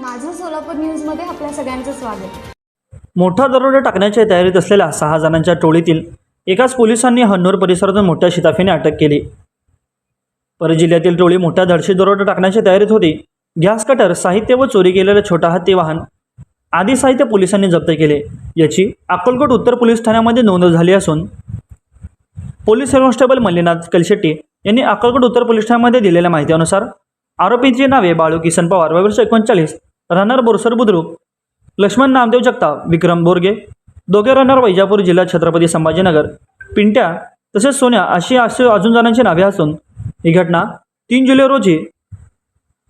माझं सोलापूर न्यूजमध्ये आपल्या सगळ्यांचं स्वागत. मोठा दरोडा टाकण्याच्या तयारीत असलेल्या सहा जणांच्या टोळीतील एकाच पोलिसांनी हन्नूर परिसरातून मोठ्या शिताफीने अटक केली. परजिल्ह्यातील टोळी मोठ्या धडशी दरोडा टाकण्याच्या तयारीत होती. गॅस कटर साहित्य व चोरी केलेलं छोटा हत्ती वाहन आदी साहित्य पोलिसांनी जप्त केले. याची अक्कलकोट उत्तर पोलीस ठाण्यामध्ये नोंद झाली असून पोलीस कॉन्स्टेबल मल्लीनाथ कलशेट्टी यांनी अक्कलकोट उत्तर पोलीस ठाण्यामध्ये दिलेल्या माहितीनुसार आरोपींची नावे बाळू किसन पवार वय वर्ष एकोणचाळीस रनर बोरसर बुद्रुक. लक्ष्मण नामदेव जगताप विक्रम बोरगे. दोघे रनर वैजापूर जिल्हा छत्रपती संभाजीनगर. पिंट्या तसेच सोन्या अशी असे अजून जणांची नावे असून ही घटना तीन जुलै रोजी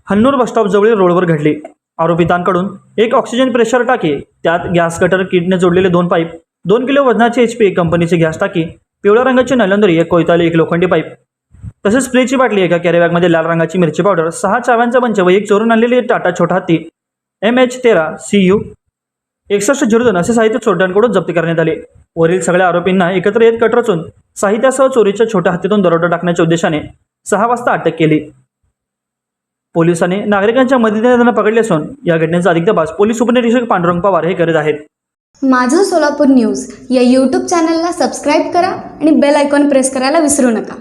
हन्नूर बसस्टॉप जवळील रोडवर घडली. आरोपितांकडून एक ऑक्सिजन प्रेशर टाकी त्यात गॅस कटर किटने जोडलेले दोन पाईप दोन किलो वजनाचे एच पी कंपनीची गॅस टाकी पिवळ्या रंगाची नलंदरी एक कोयताली एक लोखंडी पाईप तसेच स्प्रेची बाटली एका कॅरीबॅगमध्ये लाल रंगाची मिरची पावडर सहा चाव्यांचा बंच व एक चोरून आणलेली टाटा छोटा हत्ती. एम एच तेरा सी यू एकसष्ट झिरो दोन असे साहित्य चोरट्यांकडून जप्त करण्यात आले. वरील सगळ्या आरोपींना एकत्र येत कट रचून साहित्यासह चोरीच्या छोट्या हत्तीतून दरोडा टाकण्याच्या उद्देशाने सहा वाजता अटक केली. पोलिसांनी नागरिकांच्या मदतीने त्यांना पकडले असून या घटनेचा अधिक तपास पोलीस उपनिरीक्षक पांडुरंग पवार हे करीत आहेत. माझं सोलापूर न्यूज या यूट्यूब चॅनलला सबस्क्राईब करा आणि बेल आयकॉन प्रेस करायला विसरू नका.